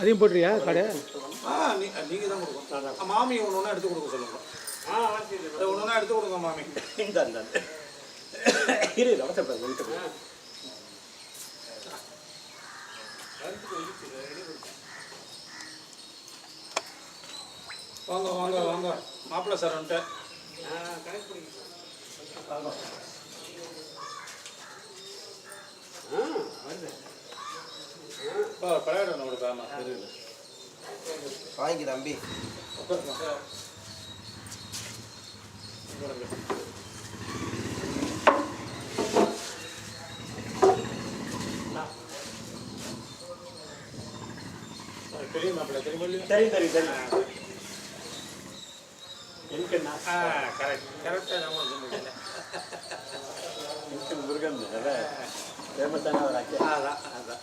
அதையும் போட்டுறியா கடை நீங்கள் தான் கொடுக்கணும் மாமி ஒன்று ஒன்றா எடுத்து கொடுக்க ஒன்று ஒன்றா கொடுங்க மாமி வாங்க வாங்க வாங்க மாப்பிள்ள சார் வந்துட்டு வாங்கி தம்பி தெரியும் தெரியும் தெரியும் தெரியும் என்கண்ணா கரெக்ட் கரெக்டாக முருகன் ஃபேமஸான ஒரு அக்கா அதான் அதான்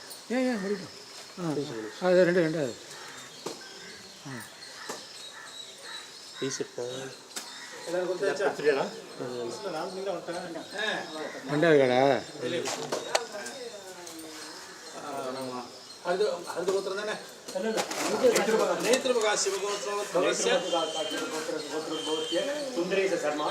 ஏன் ஏன் முடிக்கும் ஆ அது ரெண்டு ரெண்டு அது ஆ ரெண்டாவது கடை சுந்தரேச சர்மா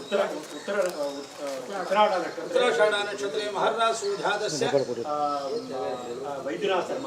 ಉತ್ತರ ಉತ್ತರ ಉತ್ತರಾಢ ನಕ್ಷತ್ರ ಉತ್ತರಾಷಾಢ ನಕ್ಷತ್ರೆ ಮಹರ್ರಾಜ ಸೂಜಾತಸ್ಯ ವೈದ್ಯನಾಥ ಶರ್ಮ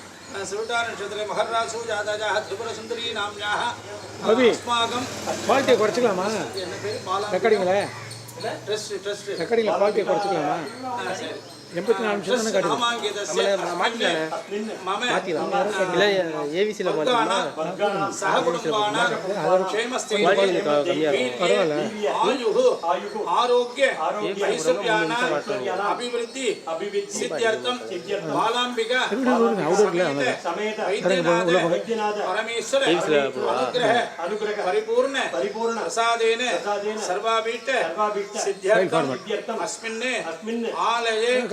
சுருட்டா நட்சத்திர மகராசு ஜாதாஜாக திரிபுர சுந்தரி நாம்யாக ரவி அஸ்மாகம் குவாலிட்டியை குறைச்சிக்கலாமா என்ன பேர் பாலா ரெக்கார்டிங்களே ரெக்கார்டிங்கில் குவாலிட்டியை குறைச்சிக்கலாமா 84 நிமிஷத்தினான காடி அமங்கேதस्य மாமங்கேதस्य 10 நிமி மாம ஏவிசில மூலனா பர்காண சஹபுனானம் 6 மஸ்தேய பரவல ஆயுஹ ஆயுஹ ஆரோக்கிய ஆரோக்கிய சித்யானா அபிவிருத்தி அபிவிருத்தியர்த்தம் எத்யர்த்தம் வாலம்பிகா திருதுருவு ஹவுடக்ளே சமயதைதேநாத பரமேஸ்வரே அநுக்கிரக ஹரிபூரணே paripoorana prasaadene sarvaabite sarvaabite siddhyartham asminne asminne aalaye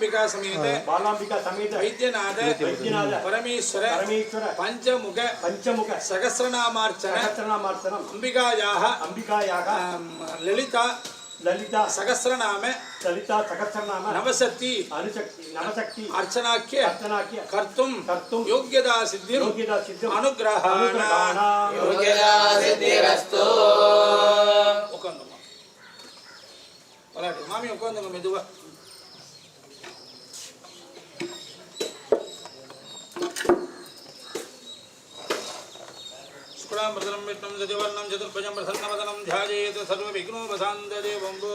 Ambika ಸಮೇತ ಬಾಲಾಂಬಿಕಾ ಸಮೇತ ವೈದ್ಯನಾಥ ವೈದ್ಯನಾಥ ಪರಮೇಶ್ವರ ಪರಮೇಶ್ವರ ಪಂಚಮುಖ ಪಂಚಮುಖ ಸಹಸ್ರನಾಮಾರ್ಚನ ಸಹಸ್ರನಾಮಾರ್ಚನ ಅಂಬಿಕಾಯಾಹ ಅಂಬಿಕಾಯಾಹ ಲಲಿತಾ ಲಲಿತಾ ಸಹಸ್ರನಾಮ ಲಲಿತಾ ಸಹಸ್ರನಾಮ ನವಸತಿ ಅನುಶಕ್ತಿ ನವಶಕ್ತಿ ಅರ್ಚನಾಖ್ಯ ಅರ್ಚನಾಖ್ಯ ಕರ್ತುಂ ಕರ್ತುಂ ಯೋಗ್ಯದಾ ಸಿದ್ಧಿ ಯೋಗ್ಯದಾ ಸಿದ್ಧಿ ಅನುಗ್ರಹ ಯೋಗ್ಯದಾ ಸಿದ್ಧಿರಸ್ತು ಉಕ್ಕಂದು ಮಾಮಿ ಉಕ್ಕಂದು ಮೆದುವ प्रसरं विष्णुं सचिवर्णं चतुर्भुजं प्रसन्नवदनं ध्यायेत् सर्वविघ्नोपशान्तदेवम्बो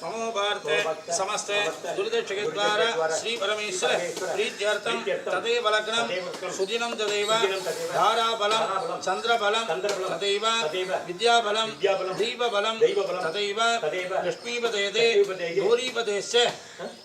समोपार्थे समस्ते दुर्दक्षिकद्वारा श्रीपरमेश्वर प्रीत्यर्थं तदेव लग्नं सुदिनं तदेव धाराबलं चन्द्रबलं तदैव विद्याबलं दीपबलं तदैव लक्ष्मीपदेते गौरीपदेश्च